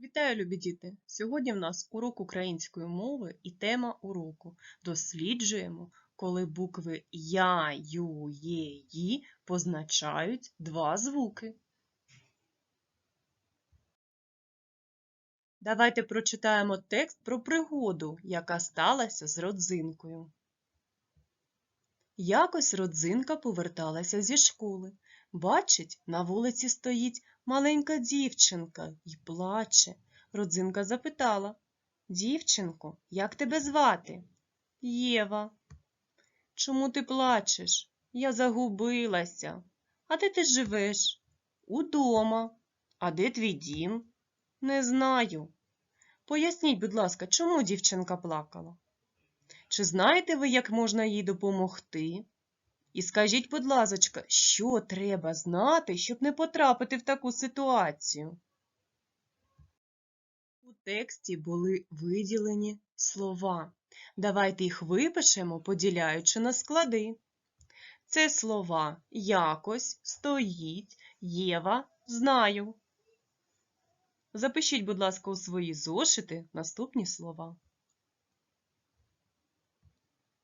Вітаю, любі діти! Сьогодні в нас урок української мови і тема уроку. Досліджуємо, коли букви Я, Ю, Є, Ї позначають два звуки. Давайте прочитаємо текст про пригоду, яка сталася з родзинкою. Якось родзинка поверталася зі школи. Бачить, на вулиці стоїть маленька дівчинка і плаче. Родзинка запитала Дівчинко, як тебе звати? Єва. Чому ти плачеш? Я загубилася. А де ти живеш? Удома. А де твій дім? Не знаю. Поясніть, будь ласка, чому дівчинка плакала? Чи знаєте ви, як можна їй допомогти? І скажіть, будь ласочка, що треба знати, щоб не потрапити в таку ситуацію? У тексті були виділені слова. Давайте їх випишемо, поділяючи на склади. Це слова якось, стоїть, Єва, знаю. Запишіть, будь ласка, у свої зошити наступні слова,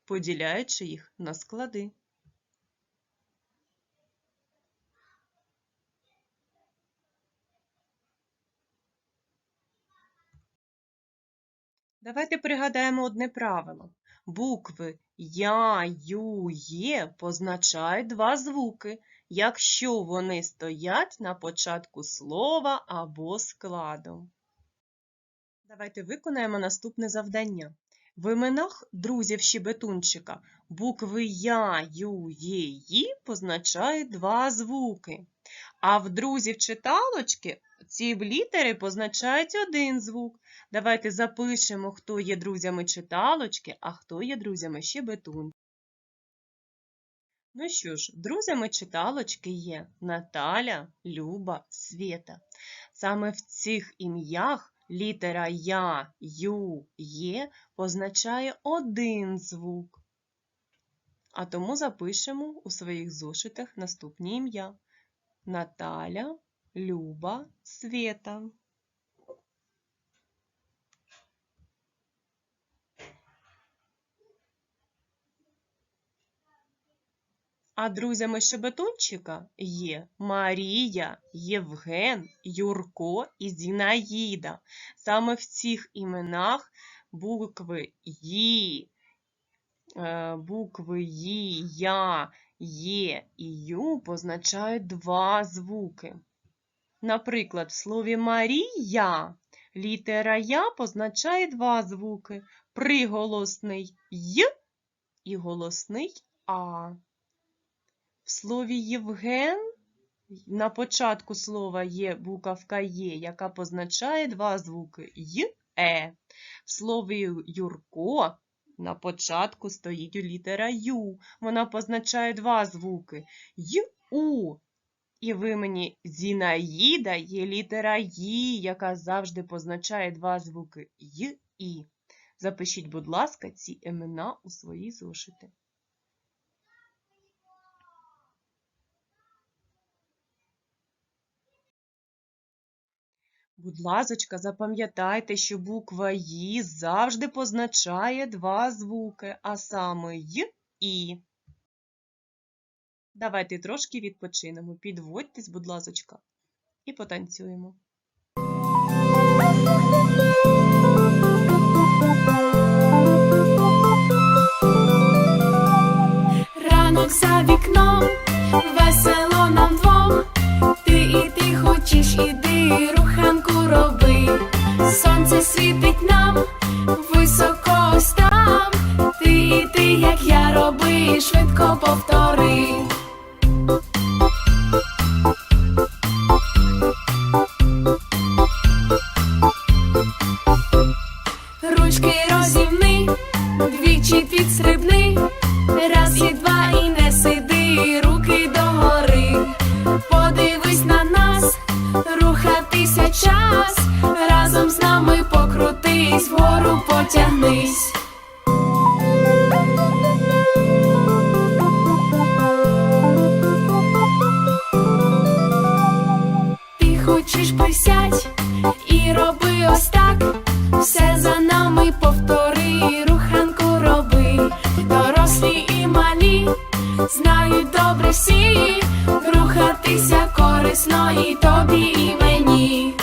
поділяючи їх на склади. Давайте пригадаємо одне правило. Букви Я, Ю, Є позначають два звуки, якщо вони стоять на початку слова або складу. Давайте виконаємо наступне завдання. В іменах друзів щебетунчика букви Я, Ю, Є, Ї позначають два звуки. А в друзів читалочки ці літери позначають один звук. Давайте запишемо, хто є друзями читалочки, а хто є друзями щебетун. Ну що ж, друзями читалочки є Наталя, Люба, Свєта. Саме в цих ім'ях літера Я, Ю, Є позначає один звук. А тому запишемо у своїх зошитах наступні ім'я Наталя, Люба, Свєта. А друзями Шебетунчика є Марія, Євген, Юрко і Зінаїда. Саме в цих іменах букви Ї, е, букви Ї, Я, Є і Ю позначають два звуки. Наприклад, в слові Марія літера Я позначає два звуки приголосний Й і голосний А. В слові Євген на початку слова є буковка Є, яка позначає два звуки Й, Е. В слові Юрко на початку стоїть літера Ю. Вона позначає два звуки Ю. І в імені Зінаїда є літера Ї, яка завжди позначає два звуки Й, І. Запишіть, будь ласка, ці імена у свої зошити. Будь ласочка, запам'ятайте, що буква «Ї» завжди позначає два звуки, а саме «й» і. Давайте трошки відпочинемо. Підводьтесь, будь ласочка, і потанцюємо. Ранок роби, швидко повтори. Ручки розімни, двічі підстрибни, раз і два корисно і тобі, і мені.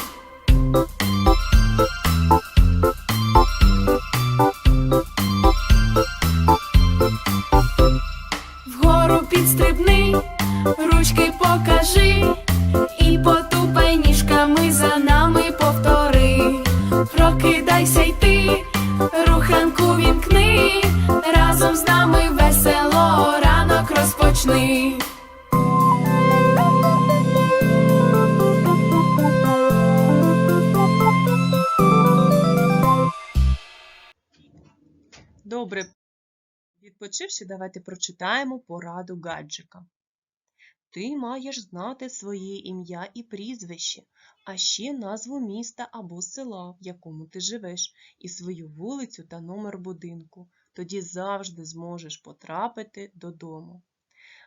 Вгору підстрибни, ручки покажи, і потупай ніжками за нами повтори. Прокидайся й ти, руханку вімкни, Відпочивши, давайте прочитаємо пораду гаджика. Ти маєш знати своє ім'я і прізвище, а ще назву міста або села, в якому ти живеш, і свою вулицю та номер будинку. Тоді завжди зможеш потрапити додому.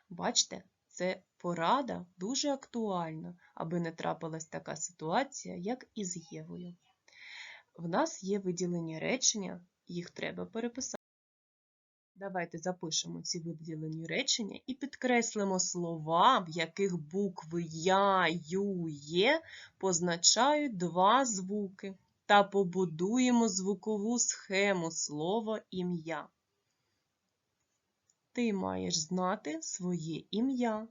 Бачите, це порада дуже актуальна, аби не трапилась така ситуація, як із Євою. В нас є виділені речення, їх треба переписати. Давайте запишемо ці виділені речення і підкреслимо слова, в яких букви Я, Ю, Є позначають два звуки, та побудуємо звукову схему слова ім'я. Ти маєш знати своє ім'я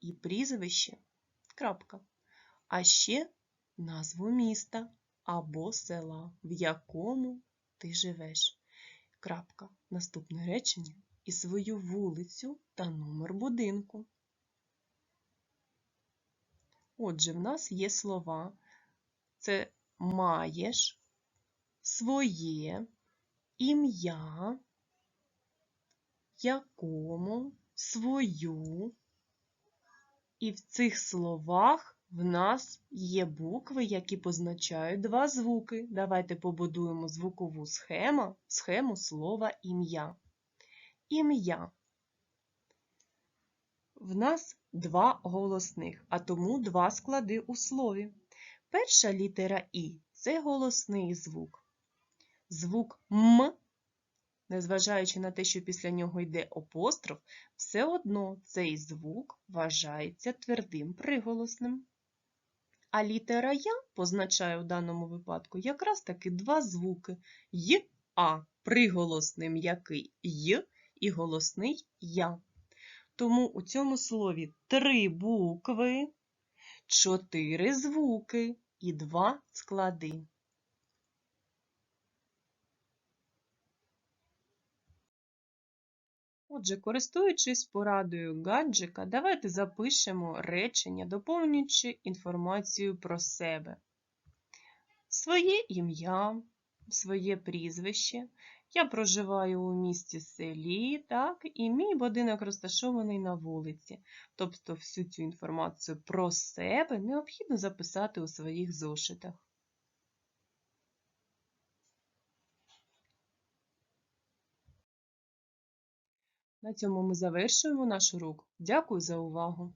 і прізвище. Крапка. А ще назву міста або села, в якому ти живеш. Крапка. Наступне речення і свою вулицю та номер будинку. Отже, в нас є слова. Це маєш, своє, ім'я, якому, свою. І в цих словах в нас є букви, які позначають два звуки. Давайте побудуємо звукову схему, схему слова ім'я. Ім'я. В нас два голосних, а тому два склади у слові. Перша літера І це голосний звук. Звук М, незважаючи на те, що після нього йде апостроф, все одно цей звук вважається твердим приголосним. А літера Я позначає в даному випадку якраз таки два звуки Й, А, приголосний м'який Й і голосний Я. Тому у цьому слові три букви, чотири звуки і два склади. Отже, користуючись порадою гаджика, давайте запишемо речення, доповнюючи інформацію про себе. Своє ім'я, своє прізвище. Я проживаю у місті селі, так, і мій будинок розташований на вулиці. Тобто всю цю інформацію про себе необхідно записати у своїх зошитах. На цьому ми завершуємо наш урок. Дякую за увагу!